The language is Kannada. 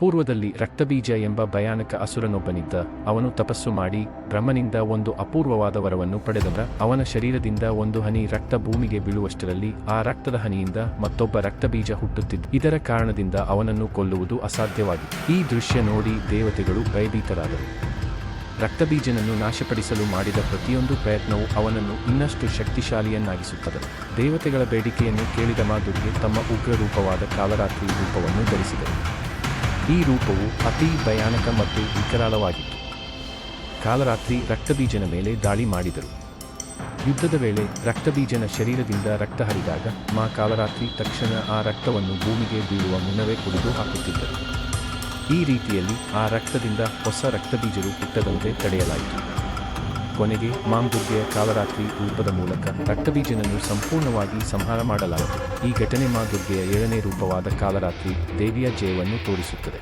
ಪೂರ್ವದಲ್ಲಿ ರಕ್ತಬೀಜ ಎಂಬ ಭಯಾನಕ ಅಸುರನೊಬ್ಬನಿದ್ದ, ಅವನು ತಪಸ್ಸು ಮಾಡಿ ಬ್ರಹ್ಮನಿಂದ ಒಂದು ಅಪೂರ್ವವಾದ ವರವನ್ನು ಪಡೆದವ ಅವನ ಶರೀರದಿಂದ ಒಂದು ಹನಿ ರಕ್ತ ಭೂಮಿಗೆ ಬೀಳುವಷ್ಟರಲ್ಲಿ ಆ ರಕ್ತದ ಹನಿಯಿಂದ ಮತ್ತೊಬ್ಬ ರಕ್ತಬೀಜ ಹುಟ್ಟುತ್ತಿದ್ದ, ಇದರ ಕಾರಣದಿಂದ ಅವನನ್ನು ಕೊಲ್ಲುವುದು ಅಸಾಧ್ಯವಾಗಿತ್ತು. ಈ ದೃಶ್ಯ ನೋಡಿ ದೇವತೆಗಳು ಭಯಭೀತರಾದರು. ರಕ್ತಬೀಜನನ್ನು ನಾಶಪಡಿಸಲು ಮಾಡಿದ ಪ್ರತಿಯೊಂದು ಪ್ರಯತ್ನವು ಅವನನ್ನು ಇನ್ನಷ್ಟು ಶಕ್ತಿಶಾಲಿಯನ್ನಾಗಿಸುತ್ತದೆ. ದೇವತೆಗಳ ಬೇಡಿಕೆಯನ್ನು ಕೇಳಿದ ಮಾದುರ್ಗೆ ತಮ್ಮ ಉಗ್ರ ರೂಪವಾದ ಕಾಲರಾತ್ರಿ ರೂಪವನ್ನು ಧರಿಸಿದರು. ಈ ರೂಪವು ಅತಿ ಭಯಾನಕ ಮತ್ತು ವಿಕರಾಳವಾಗಿತ್ತು. ಕಾಲರಾತ್ರಿ ರಕ್ತಬೀಜನ ಮೇಲೆ ದಾಳಿ ಮಾಡಿದರು. ಯುದ್ಧದ ವೇಳೆ ರಕ್ತಬೀಜನ ಶರೀರದಿಂದ ರಕ್ತ ಹರಿದಾಗ ಮಾ ಕಾಲರಾತ್ರಿ ತಕ್ಷಣ ಆ ರಕ್ತವನ್ನು ಭೂಮಿಗೆ ಬೀಳುವ ಮುನ್ನವೇ ಕುಡಿದು ಹಾಕುತ್ತಿದ್ದರು. ಈ ರೀತಿಯಲ್ಲಿ ಆ ರಕ್ತದಿಂದ ಹೊಸ ರಕ್ತಬೀಜರು ಹುಟ್ಟದಂತೆ ತಡೆಯಲಾಯಿತು. ಕೊನೆಗೆ ಮಾಂಗುರ್ಗೆಯ ಕಾಲರಾತ್ರಿ ರೂಪದ ಮೂಲಕ ರಕ್ತಬೀಜನನ್ನು ಸಂಪೂರ್ಣವಾಗಿ ಸಂಹಾರ ಮಾಡಲಾಯಿತು. ಈ ಘಟನೆ ಮಾದುರ್ಗೆಯ ಏಳನೇ ರೂಪವಾದ ಕಾಲರಾತ್ರಿ ದೇವಿಯ ಜಯವನ್ನು ತೋರಿಸುತ್ತದೆ.